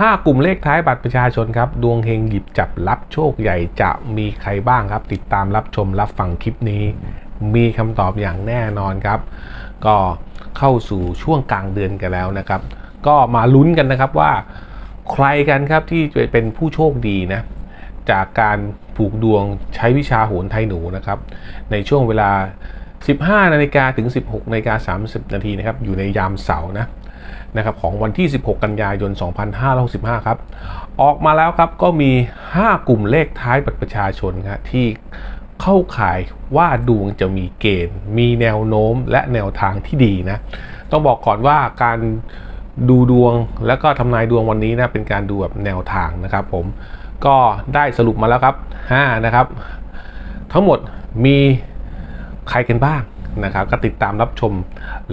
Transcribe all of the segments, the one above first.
5 กลุ่มเลขท้ายบัตรประชาชนครับ ดวงเฮงหยิบจับรับโชคใหญ่จะมีใครบ้างครับ ติดตามรับชมรับฟังคลิปนี้ มีคำตอบอย่างแน่นอนครับ ก็เข้าสู่ช่วงกลางเดือนกันแล้วนะครับ ก็มาลุ้นกันนะครับว่า ใครกันครับที่จะเป็นผู้โชคดีนะ จากการผูกดวงใช้วิชาโหนไทยหนูนะครับ ในช่วงเวลา 15 นาฬิกาถึง 16 นาฬิกา 30 นาทีนะครับ อยู่ในยามเสาร์นะ นะครับของวันที่ 16 กันยายน 2565 ครับ ออกมาแล้วครับก็มี 5 กลุ่มเลขท้ายบัตรประชาชนครับที่เข้าข่ายว่าดวงจะมีเกณฑ์ มีแนวโน้มและแนวทางที่ดีนะ ต้องบอกก่อนว่าการดูดวงและก็ทำนายดวงวันนี้นะเป็นการดูแบบแนวทางนะครับผมก็ได้สรุปมาแล้วครับ5นะครับ ทั้งหมดมีใครกันบ้างนะครับ ก็ติดตามรับชม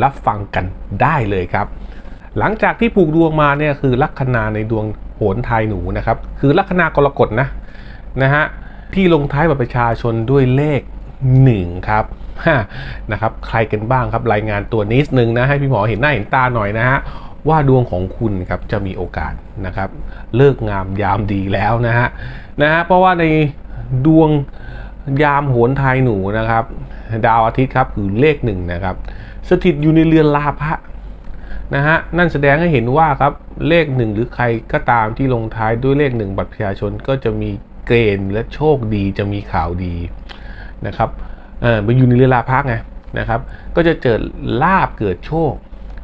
รับฟังกันได้เลยครับ หลังจากที่ผูกดวงมาเนี่ยคือลัคนาในดวงโหนทายหนูนะครับ คือลัคนากรกฎนะนะฮะที่ลงท้ายบัตรประชาชนด้วยเลข1ครับนะครับใครกันบ้างครับรายงานตัวนิดนึงนะให้พี่หมอเห็นหน้าเห็นตาหน่อยนะฮะว่าดวงของคุณครับจะมีโอกาสนะครับ เลิกงามยามดีแล้วนะฮะนะฮะเพราะว่าในดวงยามโหนทายหนูนะครับ ดาวอาทิตย์ครับคือเลขหนึ่งนะครับ สถิตอยู่ในเรือนลาภะ นะฮะนั่นแสดงให้เห็นว่าครับเลขหนึ่งหรือใครก็ตามที่ลงท้ายด้วยเลขหนึ่งบัตรประชาชนก็จะมีเกณฑ์และโชคดีจะมีข่าวดีนะครับเออมันอยู่ในเรือลาพักไงนะครับ ก็จะเกิดลาบเกิดโชค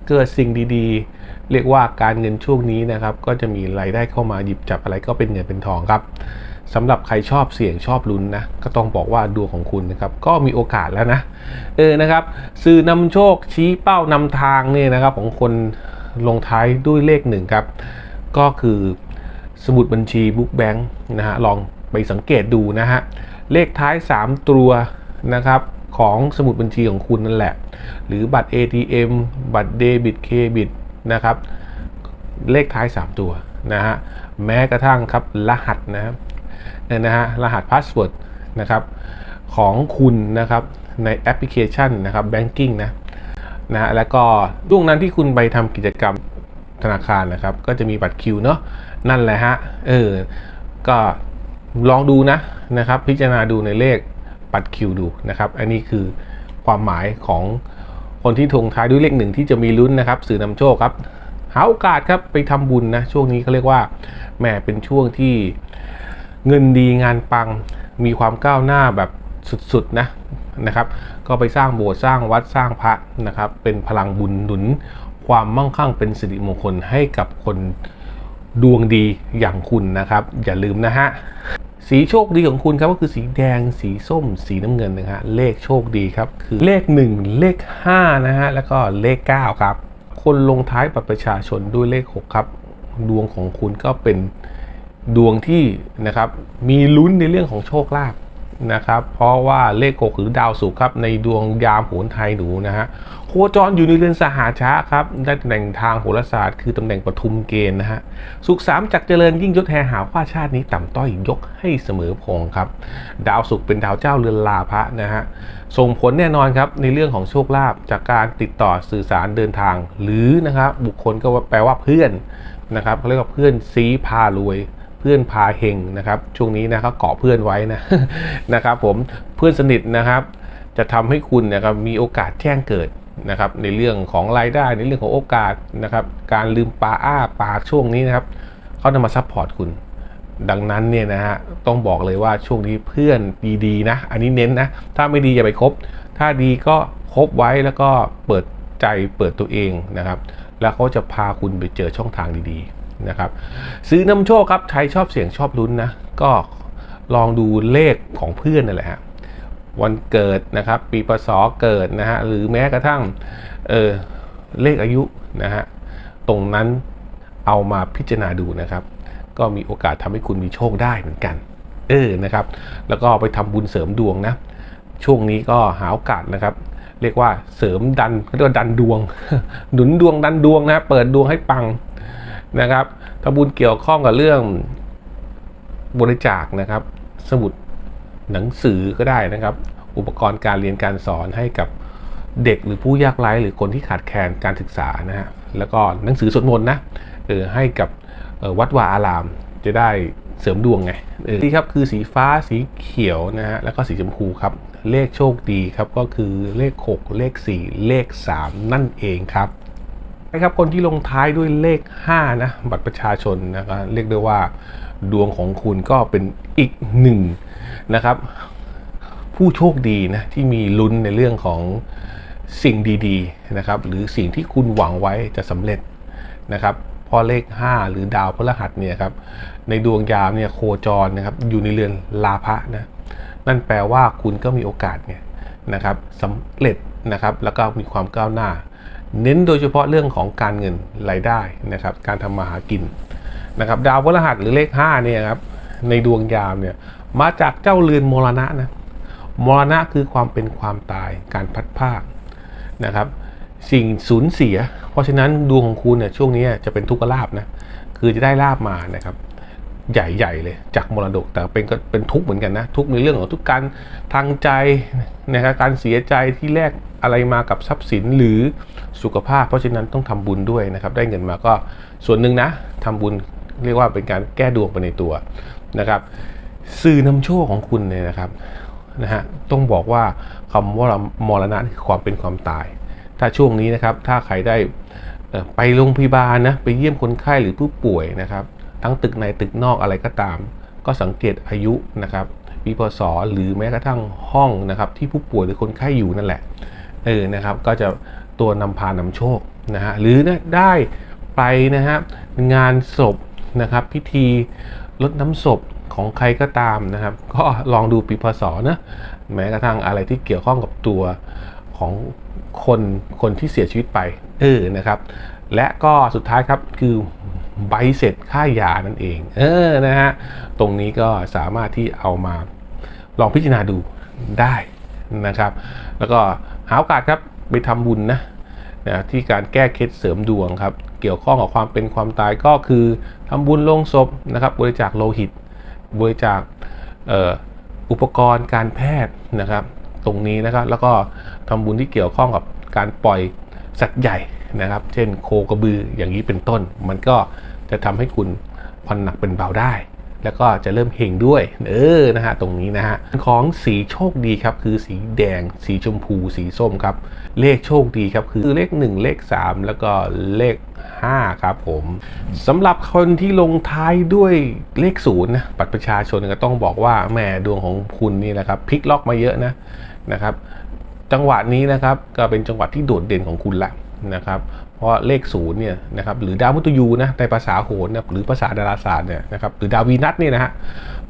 เกิดสิ่งดีๆ เรียกว่าการเงินช่วงนี้นะครับ ก็จะมีรายได้เข้ามาหยิบจับอะไรก็เป็นเงินเป็นทองครับ สำหรับใครชอบเสี่ยงชอบลุ้นนะ ก็ต้องบอกว่าดวงของคุณนะครับ ก็มีโอกาสแล้วนะเออนะครับ สื่อนำโชคชี้เป้านำทางเนี่ยนะครับ ของคนลงท้ายด้วยเลขหนึ่งครับ ก็คือสมุดบัญชีบุ๊กแบงค์นะฮะลองไปสังเกตดูนะฮะเลขท้าย 3 ตัวนะครับของสมุดบัญชีของคุณนั่นแหละ หรือบัตร ATM บัตรเดบิตเครดิตนะครับ เลขท้าย 3 ตัวนะฮะแม้กระทั่งครับรหัสนะครับ เนี่ยนะฮะรหัสพาสเวิร์ดนะครับของคุณนะครับในแอปพลิเคชันนะครับ Banking นะนะฮะแล้วก็ช่วงนั้นที่คุณไปทำกิจกรรมธนาคารนะครับ ก็จะมีบัตรคิวเนาะนั่นแหละฮะเออก็ลองดูนะนะครับ พิจารณาดูในเลขบัตรคิวดูนะครับ อันนี้คือความหมายของคนที่ทงท้ายด้วยเลขหนึ่งที่จะมีลุ้นนะครับ สื่อนำโชคครับ หาโอกาสครับไปทำบุญนะ ช่วงนี้เขาเรียกว่าแหมเป็นช่วงที่ เงินดีงานปังมีความก้าวหน้าแบบสุดๆนะนะครับ ก็ไปสร้างโบสถ์สร้างวัดสร้างพระนะครับ เป็นพลังบุญหนุน ความมั่งคั่งเป็นสิริมงคลให้กับคนดวงดีอย่างคุณนะครับ อย่าลืมนะฮะสีโชคดีของคุณครับก็คือสีแดงสีส้ม สีน้ำเงินนะฮะเลขโชคดีครับคือเลข 1 เลข5นะฮะแล้วก็เลข 9 ครับ คนลงท้ายบัตรประชาชนด้วยเลข 6 ครับ ดวงของคุณก็เป็น ดวงที่นะครับมีลุ้นในเรื่องของโชคลาภนะครับ เพราะว่าเลข6หรือดาวศุกร์ครับในดวงยามโหนไทยหนูนะฮะโคจรอยู่ในเรือนสหาชะครับได้ตำแหน่งทางโหราศาสตร์ คือตำแหน่งปทุมเกณฑ์นะฮะสุขสามจักรเจริญยิ่งยศแห่หาว่าชาตินี้ต่ำต้อยยกให้เสมอพงครับ ดาวศุกร์เป็นดาวเจ้าเรือนลาภะนะฮะส่งผลแน่นอนครับในเรื่องของโชคลาภจากการติดต่อสื่อสารเดินทาง หรือนะครับบุคคลก็แปลว่าเพื่อนนะครับเขาเรียกว่าเพื่อนซีพารวย พื่อนพาเฮงนะครับช่วงนี้นะครับเกาะเพื่อนไว้นะนะครับผมเพื่อนสนิทนะครับ จะทำให้คุณนะครับมีโอกาสแจ้งเกิดนะครับในเรื่องของรายได้ในเรื่องของโอกาสนะครับการลืมปลาอ้าปากช่วงนี้นะครับเขาจะมาซัพพอร์ตคุณ ดังนั้นเนี่ยนะฮะต้องบอกเลยว่าช่วงนี้เพื่อนดีๆนะอันนี้เน้นนะถ้าไม่ดีอย่าไปคบ ถ้าดีก็คบไว้แล้วก็เปิดใจเปิดตัวเองนะครับ แล้วเขาจะพาคุณไปเจอช่องทางดีๆ นะครับ ซื้อนำโชคครับใครชอบเสี่ยงชอบลุ้นนะก็ลองดูเลขของเพื่อนนั่นแหละฮะวันเกิดนะครับปีพศเกิดนะฮะหรือแม้กระทั่งเออเลขอายุนะฮะตรงนั้นเอามาพิจารณาดูนะครับ ก็มีโอกาสทำให้คุณมีโชคได้เหมือนกัน เออนะครับ แล้วก็ไปทำบุญเสริมดวงนะช่วงนี้ก็หาโอกาสนะครับ เรียกว่าเสริมดันเขาเรียกว่าดันดวง หนุนดวงดันดวงนะเปิดดวงให้ปัง นะครับทำบุญเกี่ยวข้องกับเรื่องบริจาคนะครับ สมุดหนังสือก็ได้นะครับ อุปกรณ์การเรียนการสอนให้กับเด็กหรือผู้ยากไร้หรือคนที่ขาดแคลนการศึกษานะฮะแล้วก็หนังสือสวดมนต์นะเออให้กับออวัดวาอารามจะได้เสริมดวงไงเออนี่ครับคือสีฟ้าสีเขียวนะฮะแล้วก็สีชมพูครับ เลขโชคดีครับก็คือเลข 6 เลข 4 เลข 3 นั่นเองครับ นะครับคนที่ลงท้ายด้วยเลข 5 นะบัตรประชาชนนะครับเรียกได้ว่าดวงของคุณก็เป็นอีกหนึ่งนะครับ ผู้โชคดีนะที่มีลุ้นในเรื่องของสิ่งดีๆนะครับ หรือสิ่งที่คุณหวังไว้จะสำเร็จนะครับเพราะเลข 5 หรือดาวพฤหัสเนี่ยครับในดวงยามเนี่ยโคจรนะครับอยู่ในเรือนลาภะนะนั่นแปลว่าคุณก็มีโอกาสเนี่ยนะครับสำเร็จนะครับแล้วก็มีความก้าวหน้า เน้นโดยเฉพาะเรื่องของการเงินรายได้นะครับ การทำมาหากินนะครับดาวพฤหัสหรือเลข5เนี่ยครับในดวงยามเนี่ยมาจากเจ้าเรือนมรณะนะมรณะคือความเป็นความตายการพัดภาคนะครับ สิ่งสูญเสีย เพราะฉะนั้นดวงของคุณเนี่ยช่วงนี้จะเป็นทุกขลาบนะคือจะได้ลาบมานะครับ ใหญ่ๆเลยจากมรดก แต่เป็นก็เป็นทุกข์เหมือนกันนะ ทุกข์ในเรื่องของทุกการทางใจนะครับการเสียใจที่แลกอะไรมากับทรัพย์สินหรือสุขภาพ เพราะฉะนั้นต้องทำบุญด้วยนะครับ ได้เงินมาก็ส่วนหนึ่งนะทำบุญเรียกว่าเป็นการแก้ดวงไปในตัวนะครับ สื่อนำโชคของคุณเนี่ยนะครับนะฮะต้องบอกว่าคำว่ามรณะคือความเป็นความตาย ถ้าช่วงนี้นะครับถ้าใครได้ไปโรงพยาบาลนะไปเยี่ยมคนไข้หรือผู้ป่วยนะครับ ทั้งตึกในตึกนอกอะไรก็ตาม ก็สังเกตอายุนะครับวิพศหรือแม้กระทั่งห้องนะครับที่ผู้ป่วยหรือคนไข้อยู่นั่นแหละเออนะครับก็จะตัวนำพานำโชคนะฮะหรือนะได้ไปนะฮะงานศพนะครับพิธีลดน้ำศพของใครก็ตามนะครับ ก็ลองดูปีพศนะแม้กระทั่งอะไรที่เกี่ยวข้องกับตัวของคนคนที่เสียชีวิตไปเออนะครับ และก็สุดท้ายครับคือ ใบเสร็จค่ายานั่นเอง เออนะฮะตรงนี้ก็สามารถที่เอามาลองพิจารณาดูได้นะครับ แล้วก็หาโอกาสครับไปทำบุญนะนะที่การแก้เคล็ดเสริมดวงครับ เกี่ยวข้องกับความเป็นความตายก็คือทำบุญลงศพนะครับ บริจาคโลหิต บริจาคอ,อ,อุปกรณ์การแพทย์นะครับ ตรงนี้นะครับ แล้วก็ทำบุญที่เกี่ยวข้องกับการปล่อยสัตว์ใหญ่ นะครับ เช่นโคกระบืออย่างนี้เป็นต้น มันก็จะทำให้คุณผ่อนหนักเป็นเบาได้ แล้วก็จะเริ่มเฮงด้วย เออนะฮะตรงนี้นะฮะของสีโชคดีครับ คือสีแดง สีชมพู สีส้มครับ เลขโชคดีครับ คือเลข 1 เลข 3 แล้วก็เลข 5 ครับผมสำหรับคนที่ลงท้ายด้วยเลขศูนย์นะบัตรประชาชนก็ต้องบอกว่าแหมดวงของคุณนี่แหละครับพลิกล็อกมาเยอะนะนะครับจังหวะนี้นะครับก็เป็นจังหวะที่โดดเด่นของคุณละ นะครับเพราะเลขศูนย์เนี่ยนะครับหรือดาวมุตยูนะในภาษาโหรนะหรือภาษาดาราศาสตร์เนี่ยนะครับหรือดาววีนัสเนี่ยนะฮะ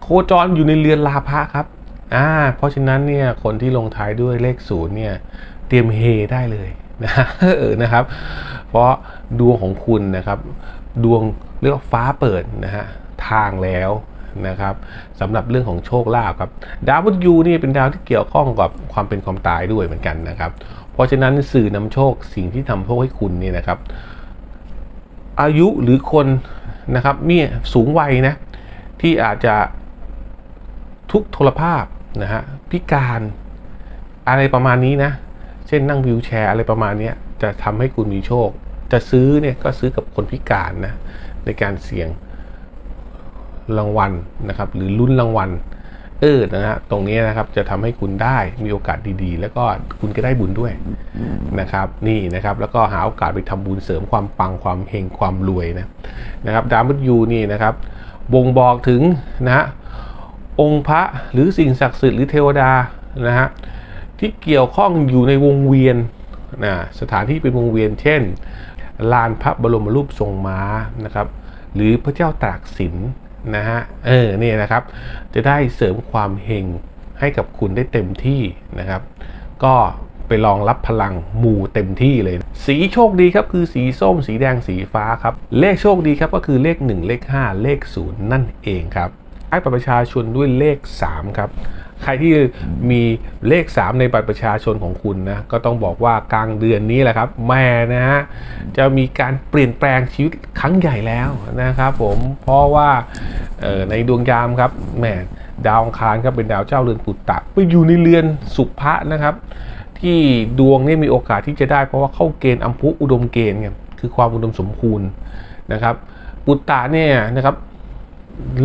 โคจรอยู่ในเรือนลาภะครับอ่าเพราะฉะนั้นเนี่ยคนที่ลงท้ายด้วยเลขศูนย์เนี่ยเตรียมเฮได้เลยนะเออนะครับ เพราะดวงของคุณนะครับ ดวงเรียกว่าฟ้าเปิดนะฮะทางแล้ว นะครับสำหรับเรื่องของโชคลาภครับดาวพุธยูนี่เป็นดาวที่เกี่ยวข้องกับความเป็นความตายด้วยเหมือนกันนะครับ เพราะฉะนั้นสื่อนำโชคสิ่งที่ทำโชคให้คุณเนี่ยนะครับ อายุหรือคนนะครับมีสูงวัยนะที่อาจจะทุกทรภาพนะฮะพิการอะไรประมาณนี้นะ เช่นนั่งวิวแชร์อะไรประมาณนี้จะทำให้คุณมีโชค จะซื้อเนี่ยก็ซื้อกับคนพิการนะในการเสี่ยง รางวัลนะครับ หรือลุ้นรางวัลเออนะฮะตรงนี้นะครับจะทำให้คุณได้มีโอกาสดีๆ แล้วก็คุณก็ได้บุญด้วยนะครับนี่นะครับแล้วก็หาโอกาสไปทำบุญเสริมความปังความเฮงความรวยนะนะครับดาวมุตยูนี่นะครับบ่งบอกถึงนะฮะองค์พระหรือสิ่งศักดิ์สิทธิ์หรือเทวดานะฮะที่เกี่ยวข้องอยู่ในวงเวียนนะสถานที่เป็นวงเวียน เช่น ลานพระบรมรูปทรงม้านะครับหรือพระเจ้าตากสิน นะฮะ เออเนี่ยนะครับ จะได้เสริมความเฮงให้กับคุณได้เต็มที่นะครับ ก็ไปลองรับพลังมูเต็มที่เลย สีโชคดีครับคือสีส้ม สีแดงสีฟ้าครับ เลขโชคดีครับก็คือเลข 1 เลข 5 เลข 0 นั่นเองครับให้ประชาชนด้วยเลข 3 ครับ ใครที่มีเลข 3 ในบัตรประชาชนของคุณนะก็ต้องบอกว่ากลางเดือนนี้แหละครับแม่นะฮะจะมีการเปลี่ยนแปลงชีวิตครั้งใหญ่แล้วนะครับผมเพราะว่าในดวงยามครับแม่ดาวอังคารครับเป็นดาวเจ้าเรือนปุตตะไปอยู่ในเรือนสุภะนะครับ ที่ดวงนี่มีโอกาสที่จะได้เพราะว่าเข้าเกณฑ์อัมพุอุดมเกณฑ์ไงคือความอุดมสมบูรณ์นะครับ ปุตตะเนี่ยนะครับ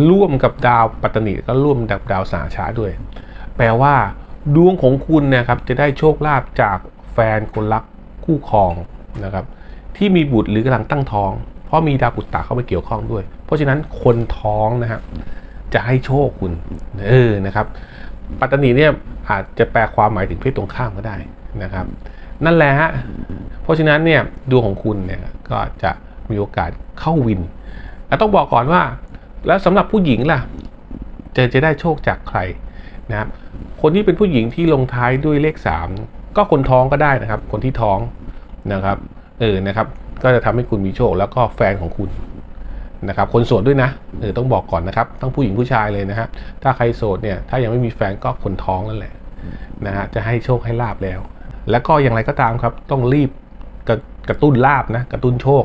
ร่วมกับดาวปัตตนิก็ร่วมกับดาวสาช้าด้วย แปลว่า ดวงของคุณเนะครับจะได้โชคลาภจากแฟนคนรักคู่ครองนะครับที่มีบุตรหรือกำลังตั้งท้อง เพราะมีดาวปุตตะเข้ามาเกี่ยวข้องด้วย เพราะฉะนั้นคนท้องนะฮะจะให้โชคคุณเออนะครับ ปัตตนีเนี่ยอาจจะแปลความหมายถึงเพศตรงข้ามก็ได้นะครับ นั่นแหละฮะเพราะฉะนั้นเนี่ยดวงของคุณเนี่ยก็จะมีโอกาสเข้าวินแล้วต้องบอกก่อนว่า แล้วสำหรับผู้หญิงล่ะจะจะได้โชคจากใครนะครับคนที่เป็นผู้หญิงที่ลงท้ายด้วยเลข 3 ก็คนท้องก็ได้นะครับ คนที่ท้องนะครับเออนะครับ ก็จะทำให้คุณมีโชคแล้วก็แฟนของคุณนะครับ คนโสดด้วยนะเออต้องบอกก่อนนะครับทั้งผู้หญิงผู้ชายเลยนะฮะถ้าใครโสดเนี่ยถ้ายังไม่มีแฟนก็คนท้องนั่นแหละนะฮะจะให้โชคให้ลาบแล้ว แล้วก็อย่างไรก็ตามครับ ต้องรีบกระกระตุ้นลาบนะกระตุ้นโชค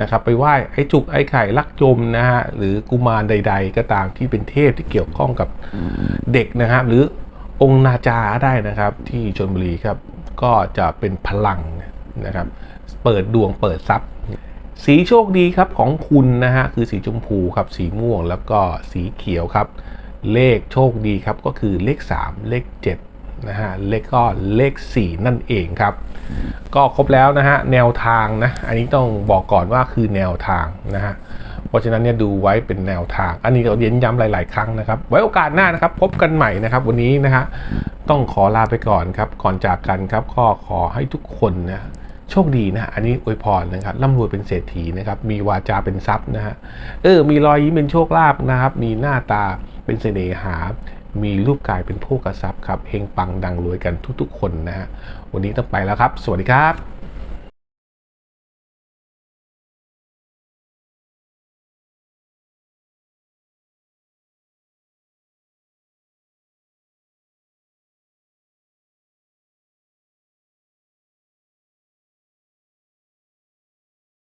นะครับไปไหว้ไอ้จุกไอ้ไข่ลักจมนะฮะหรือกุมารใด ๆ ก็ตามที่เป็นเทพที่เกี่ยวข้องกับเด็กนะครับ หรือองค์นาจาได้นะครับ ที่ชนบุรีครับ ก็จะเป็นพลังนะครับ เปิดดวงเปิดทรัพย์ สีโชคดีครับของคุณนะฮะคือสีชมพูครับสีม่วงแล้วก็สีเขียวครับ เลขโชคดีครับก็คือเลข 3 เลข 7 นะฮะเลขก็เลข 4 นั่นเองครับ ก็ครบแล้วนะฮะแนวทางนะอันนี้ต้องบอกก่อนว่าคือแนวทางนะฮะเพราะฉะนั้นเนี่ยดูไว้เป็นแนวทาง อันนี้เราเน้นย้ำหลาย ๆ ครั้งนะครับ ไว้โอกาสหน้านะครับ พบกันใหม่นะครับ วันนี้นะฮะต้องขอลาไปก่อนครับ ก่อนจากกันครับก็ขอให้ทุกคนนะโชคดีนะ อันนี้อวยพรนะครับร่ำรวยเป็นเศรษฐีนะครับ มีวาจาเป็นทรัพย์นะฮะ เออ มีรอยยิ้มเป็นโชคลาภนะครับ มีหน้าตาเป็นเสน่หา มีรูปกายเป็นโภกทรัพย์ครับเฮงปังดังรวยกันทุกๆ คนนะฮะวันนี้ต้องไปแล้วครับ สวัสดีครับ